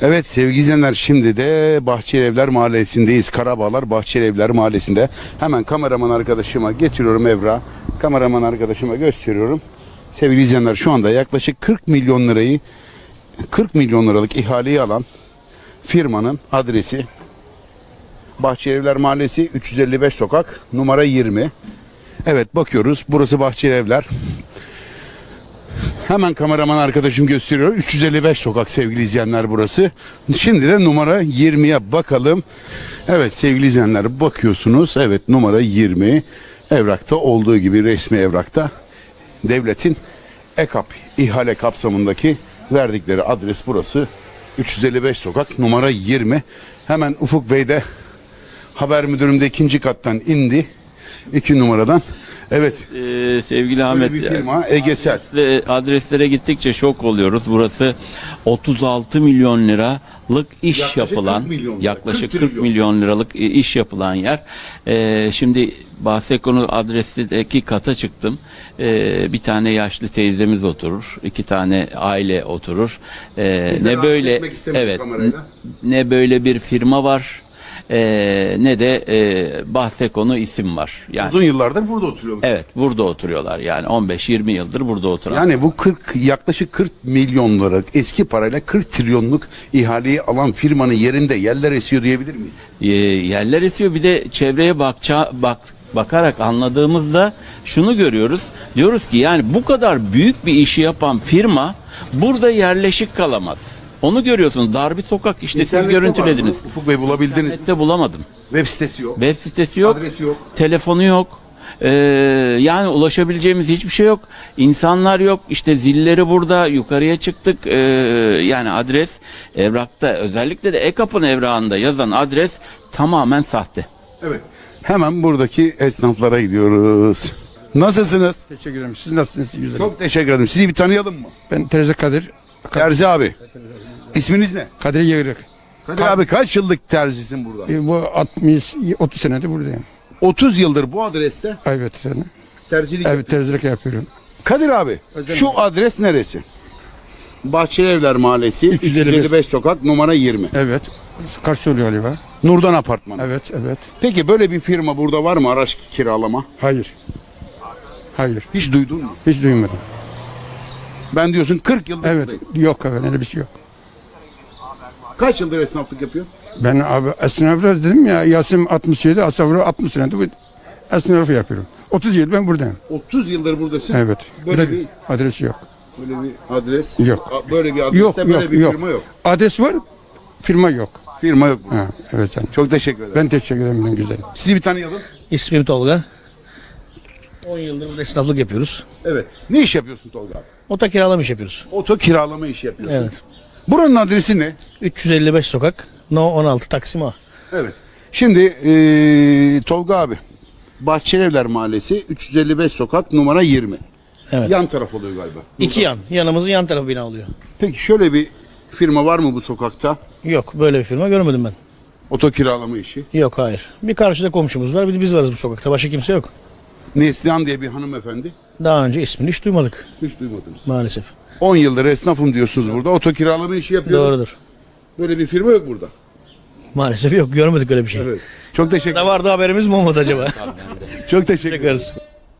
Evet sevgili izleyenler şimdi de Bahçeli Evler Mahallesi'ndeyiz. Karabağlar Bahçeli Evler Mahallesi'nde. Hemen kameraman arkadaşıma getiriyorum Evra. Kameraman arkadaşıma gösteriyorum. Sevgili izleyenler şu anda yaklaşık 40 milyon lirayı 40 milyon liralık ihaleyi alan firmanın adresi Bahçeli Evler Mahallesi 355 sokak numara 20. Evet bakıyoruz burası Bahçeli Evler. Hemen kameraman arkadaşım gösteriyor. 355 sokak sevgili izleyenler burası. Şimdi de numara 20'ye bakalım. Evet sevgili izleyenler bakıyorsunuz. Evet numara 20 evrakta olduğu gibi resmi evrakta devletin EKAP ihale kapsamındaki verdikleri adres burası. 355 sokak numara 20. Hemen Ufuk Bey de haber müdürümde ikinci kattan indi. iki numaradan. Evet Ee, sevgili Ahmet, bir firma, Egesel. adresle- adreslere gittikçe şok oluyoruz. Burası 36 milyon liralık iş Yaklaşık yapılan, 40 milyon lira, yaklaşık 40 40, trilyon. milyon liralık iş yapılan yer. Ee, şimdi Bahseko'nun adresindeki kata çıktım. Ee, bir tane yaşlı teyzemiz oturur, iki tane aile oturur. Ee, ne böyle, evet, kamerayla. ne böyle bir firma var. Ee, ne de e, Bahseko'nu isim var. Yani uzun yıllardır burada oturuyor. Evet burada oturuyorlar yani 15-20 yıldır burada oturan. Yani bu 40 yaklaşık 40 milyon lira eski parayla 40 trilyonluk ihaleyi alan firmanın yerinde yerler esiyor diyebilir miyiz? Ee, yerler esiyor bir de çevreye bakça, bak, bakarak anladığımızda şunu görüyoruz. Diyoruz ki yani bu kadar büyük bir işi yapan firma burada yerleşik kalamaz. Onu görüyorsunuz. Dar bir sokak işte siz İnternette görüntülediniz. var mı? Ufuk Bey bulabildiniz. mi? İnternette bulamadım. Web sitesi yok. Web sitesi yok. Adresi yok. Telefonu yok. Ee, yani ulaşabileceğimiz hiçbir şey yok. İnsanlar yok. İşte zilleri burada. Yukarıya çıktık. Ee, yani adres evrakta özellikle de EKAP'ın evrağında yazan adres tamamen sahte. Evet. Hemen buradaki esnaflara gidiyoruz. Nasılsınız? Teşekkür ederim. Siz nasılsınız? Güzel. Çok teşekkür ederim. Sizi bir tanıyalım mı? Ben Terzi Kadir. Terzi abi. İsminiz ne? Kadir Yığırık. Kadir abi kaç yıllık terzisin burada? E, bu 60 30 senedir buradayım. 30 yıldır bu adreste Evet. Yani. terzilik Evet terzilik yapıyorum. Kadir abi şu adres neresi? Bahçeli Evler Mahallesi 355. 355 sokak numara 20. Evet. Karşı oluyor galiba. Nurdan Apartmanı. Evet, evet. Peki böyle bir firma burada var mı araç kiralama? Hayır. Hayır. Hiç duydun mu? Hiç duymadım. Ben diyorsun 40 yıldır Evet. buradayım. Yok evet öyle bir şey yok. Kaç yıldır esnaflık yapıyor? Ben abi esnafla dedim ya Yasim 67, Asavra 60 senedir bu esnafı yapıyorum. 30 yıl ben buradayım. 30 yıldır buradasın. Evet. Böyle bir bir adresi yok. böyle bir adres Yok. a- Böyle bir adreste Yok, böyle yok, bir yok. firma yok. Adres var, firma yok. Firma yok. Ha, evet canım. Çok teşekkür ederim. Ben teşekkür ederim güzelim. Sizi bir tanıyalım. İsmim Tolga. 10 yıldır burada esnaflık yapıyoruz. Evet. Ne iş yapıyorsun Tolga abi? Ota kiralama iş yapıyoruz. Oto kiralama işi yapıyorsun. Evet. Buranın adresi ne? 355 sokak, No 16 Taksim A. Evet. Şimdi eee, Tolga abi. Bahçelievler Mahallesi 355 sokak numara 20. Evet. Yan taraf oluyor galiba. İki yan. Yanımızın yan tarafı bina oluyor. Peki şöyle bir firma var mı bu sokakta? Yok böyle bir firma görmedim ben. Oto kiralama işi. Yok hayır. Bir karşıda komşumuz var bir de biz varız bu sokakta. Başka kimse yok. Neslihan diye bir hanımefendi. Daha önce ismini hiç duymadık Hiç duymadınız. maalesef. 10 yıldır esnafım diyorsunuz burada. Oto kiralama işi yapıyor. Doğrudur. Böyle bir firma yok burada. Maalesef yok görmedik öyle bir şey. Evet. Çok teşekkür Ne vardı haberimiz mi olmadı acaba? Çok teşekkür ederim. Çekeriz.